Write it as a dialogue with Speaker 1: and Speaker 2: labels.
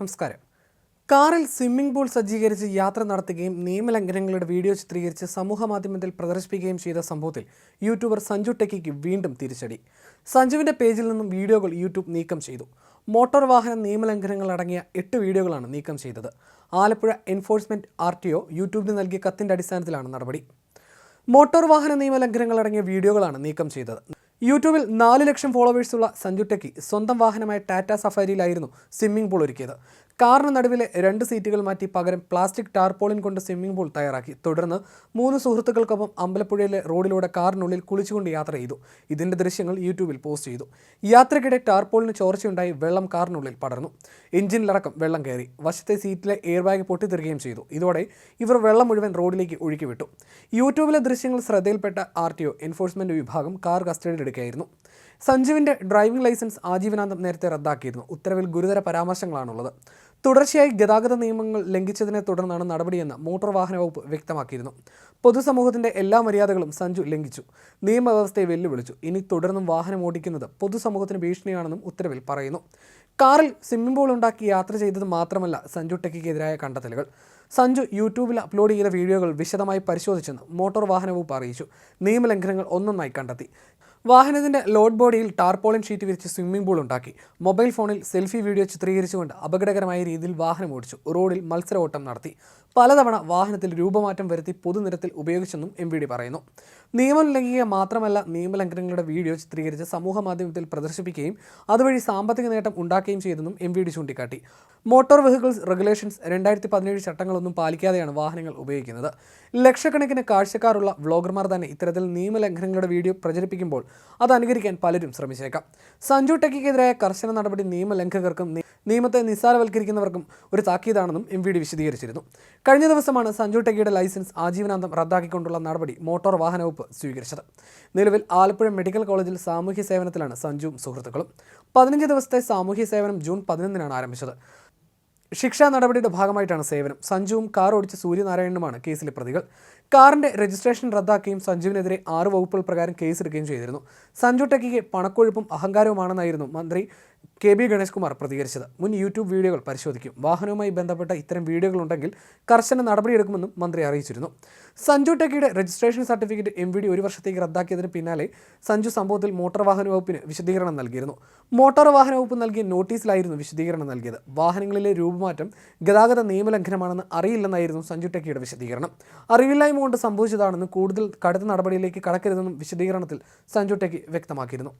Speaker 1: നമസ്കാരം. കാറിൽ swimming pool സജ്ജീകരിച്ച് യാത്ര നടത്തുകയും നിയമലംഘനങ്ങളുടെ വീഡിയോ ചിത്രീകരിച്ച് സമൂഹ മാധ്യമത്തിൽ പ്രദർശിപ്പിക്കുകയും ചെയ്ത സംഭവത്തിൽ യൂട്യൂബർ സഞ്ജു ടെക്കിക്ക് വീണ്ടും തിരിച്ചടി. സഞ്ജുവിന്റെ പേജിൽ നിന്നും വീഡിയോകൾ യൂട്യൂബ് നീക്കം ചെയ്തു. മോട്ടോർ വാഹന നിയമലംഘനങ്ങൾ അടങ്ങിയ എട്ട് വീഡിയോകളാണ് നീക്കം ചെയ്തത്. Alappuzha enforcement R T O യൂട്യൂബിന് നൽകിയ കത്തിന്റെ അടിസ്ഥാനത്തിലാണ് നടപടി. മോട്ടോർ വാഹന നിയമലംഘനങ്ങൾ അടങ്ങിയ വീഡിയോകളാണ് നീക്കം ചെയ്തത്. യൂട്യൂബിൽ നാല് ലക്ഷം ഫോളോവേഴ്സുള്ള സഞ്ജു ടെക്കി സ്വന്തം വാഹനമായ ടാറ്റ സഫാരിയിലായിരുന്നു സ്വിമ്മിംഗ് പൂൾ ഒരുക്കിയത്. കാറിന് നടുവിലെ രണ്ട് സീറ്റുകൾ മാറ്റി പകരം പ്ലാസ്റ്റിക് ടാർപോളിൻ കൊണ്ട് സ്വിമ്മിംഗ് പൂൾ തയ്യാറാക്കി. തുടർന്ന് മൂന്ന് സുഹൃത്തുക്കൾക്കൊപ്പം അമ്പലപ്പുഴയിലെ റോഡിലൂടെ കാറിനുള്ളിൽ കുളിച്ചുകൊണ്ട് യാത്ര ചെയ്തു. ഇതിന്റെ ദൃശ്യങ്ങൾ യൂട്യൂബിൽ പോസ്റ്റ് ചെയ്തു. യാത്രക്കിടെ ടാർപോളിന് ചോർച്ചയുണ്ടായി വെള്ളം കാറിനുള്ളിൽ പടർന്നു. എഞ്ചിനിലടക്കം വെള്ളം കയറി. വശത്തെ സീറ്റിലെ എയർ ബാഗ് പൊട്ടിത്തെറുകയും ചെയ്തു. ഇതോടെ ഇവർ വെള്ളം മുഴുവൻ റോഡിലേക്ക് ഒഴുക്കിവിട്ടു. യൂട്യൂബിലെ ദൃശ്യങ്ങൾ ശ്രദ്ധയിൽപ്പെട്ട ആർ ടി ഒ എൻഫോഴ്സ്മെന്റ് വിഭാഗം കാർ കസ്റ്റഡിയിലെടുക്കുകയായിരുന്നു സഞ്ജുവിന്റെ ഡ്രൈവിംഗ് ലൈസൻസ് ആജീവനാന്തം നേരത്തെ റദ്ദാക്കിയിരുന്നു. ഉത്തരവിൽ ഗുരുതര പരാമർശങ്ങളാണുള്ളത്. തുടർച്ചയായി ഗതാഗത നിയമങ്ങൾ ലംഘിച്ചതിനെ തുടർന്നാണ് നടപടിയെന്ന് മോട്ടോർ വാഹന വകുപ്പ് വ്യക്തമാക്കിയിരുന്നു. പൊതുസമൂഹത്തിന്റെ എല്ലാ മര്യാദകളും സഞ്ജു ലംഘിച്ചു. നിയമവ്യവസ്ഥയെ വെല്ലുവിളിച്ചു. ഇനി തുടർന്നും വാഹനം ഓടിക്കുന്നത് പൊതുസമൂഹത്തിന് ഭീഷണിയാണെന്നും ഉത്തരവിൽ പറയുന്നു. കാറിൽ സ്വിമ്മിംഗ് പൂൾ ഉണ്ടാക്കി യാത്ര ചെയ്തത് മാത്രമല്ല സഞ്ജു ടെക്കിക്കെതിരായ കണ്ടെത്തലുകൾ. സഞ്ജു യൂട്യൂബിൽ അപ്ലോഡ് ചെയ്ത വീഡിയോകൾ വിശദമായി പരിശോധിച്ചെന്ന് മോട്ടോർ വാഹന വകുപ്പ് അറിയിച്ചു. നിയമലംഘനങ്ങൾ ഒന്നൊന്നായി കണ്ടെത്തി. വാഹനത്തിന്റെ ലോഡ് ബോഡിയിൽ ടാർപോളിൻ ഷീറ്റ് വിരിച്ച് സ്വിമ്മിംഗ് പൂൾ ഉണ്ടാക്കി. മൊബൈൽ ഫോണിൽ സെൽഫി വീഡിയോ ചിത്രീകരിച്ചുകൊണ്ട് അപകടകരമായ രീതിയിൽ വാഹനം ഓടിച്ചു. റോഡിൽ മത്സര ഓട്ടം നടത്തി. പലതവണ വാഹനത്തിൽ രൂപമാറ്റം വരുത്തി പൊതുനിരത്തിൽ ഉപയോഗിച്ചെന്നും എം വി ഡി പറയുന്നു. നിയമം ലംഘിക്കുക മാത്രമല്ല നിയമലംഘനങ്ങളുടെ വീഡിയോ ചിത്രീകരിച്ച് സമൂഹ മാധ്യമത്തിൽ പ്രദർശിപ്പിക്കുകയും അതുവഴി സാമ്പത്തിക നേട്ടം ഉണ്ടാക്കുകയും ചെയ്തെന്നും എം വി ഡി ചൂണ്ടിക്കാട്ടി. മോട്ടോർ വെഹിക്കിൾസ് റെഗുലേഷൻസ് രണ്ടായിരത്തി പതിനേഴ് ചട്ടങ്ങളൊന്നും പാലിക്കാതെയാണ് വാഹനങ്ങൾ ഉപയോഗിക്കുന്നത്. ലക്ഷക്കണക്കിന് കാഴ്ചക്കാരുള്ള വ്ളോഗർമാർ തന്നെ ഇത്തരത്തിൽ നിയമലംഘനങ്ങളുടെ വീഡിയോ പ്രചരിപ്പിക്കുമ്പോൾ അത് അനുകരിക്കാൻ പലരും ശ്രമിച്ചേക്കാം. സഞ്ജു ടെക്കിക്കെതിരായ കർശന നടപടി നിയമലംഘകർക്കും ലംഘകർക്കും നിയമത്തെ നിസ്സാരവൽക്കരിക്കുന്നവർക്കും ഒരു താക്കീതാണെന്നും എം വി ഡി വിശദീകരിച്ചിരുന്നു. കഴിഞ്ഞ ദിവസമാണ് സഞ്ജു ടെക്കിയുടെ ലൈസൻസ് ആജീവനാന്തം റദ്ദാക്കിക്കൊണ്ടുള്ള നടപടി മോട്ടോർ വാഹന വകുപ്പ് സ്വീകരിച്ചത്. നിലവിൽ ആലപ്പുഴ മെഡിക്കൽ കോളേജിൽ സാമൂഹ്യ സേവനത്തിലാണ് സഞ്ജുവും സുഹൃത്തുക്കളും. പതിനഞ്ച് ദിവസത്തെ സാമൂഹ്യ സേവനം ജൂൺ പതിനൊന്നിനാണ് ആരംഭിച്ചത്. ശിക്ഷാ നടപടിയുടെ ഭാഗമായിട്ടാണ് സേവനം. സഞ്ജുവും കാർ ഓടിച്ച സൂര്യനാരായണനുമാണ് കേസിലെ പ്രതികൾ. കാറിന്റെ രജിസ്ട്രേഷൻ റദ്ദാക്കുകയും സഞ്ജുവിനെതിരെ ആറ് വകുപ്പുകൾ പ്രകാരം കേസെടുക്കുകയും ചെയ്തിരുന്നു. സഞ്ജു ടെക്കിക്ക് പണക്കൊഴുപ്പും അഹങ്കാരവുമാണെന്നായിരുന്നു മന്ത്രി കെ ബി ഗണേഷ് കുമാർ പ്രതികരിച്ചത്. മുൻ യൂട്യൂബ് വീഡിയോകൾ പരിശോധിക്കും. വാഹനവുമായി ബന്ധപ്പെട്ട ഇത്തരം വീഡിയോകൾ ഉണ്ടെങ്കിൽ കർശന നടപടിയെടുക്കുമെന്നും മന്ത്രി അറിയിച്ചിരുന്നു. Sanju ടെക്കിയുടെ registration certificate M V D ഒരു വർഷത്തേക്ക് റദ്ദാക്കിയതിന് പിന്നാലെ സഞ്ജു സംഭവത്തിൽ മോട്ടോർ വാഹന വകുപ്പിന് വിശദീകരണം നൽകിയിരുന്നു. മോട്ടോർ വാഹന വകുപ്പ് നൽകിയ നോട്ടീസിലായിരുന്നു വിശദീകരണം നൽകിയത്. വാഹനങ്ങളിലെ രൂപമാറ്റം ഗതാഗത നിയമലംഘനമാണെന്ന് അറിയില്ലെന്നായിരുന്നു സഞ്ജു ടെക്കിയുടെ വിശദീകരണം. അറിവില്ലായ്മ കൊണ്ട് സംഭവിച്ചതാണെന്ന് കൂടുതൽ കടുത്ത നടപടിയിലേക്ക് കടക്കരുതെന്നും വിശദീകരണത്തിൽ സഞ്ജു ടെക്കി വ്യക്തമാക്കിയിരുന്നു.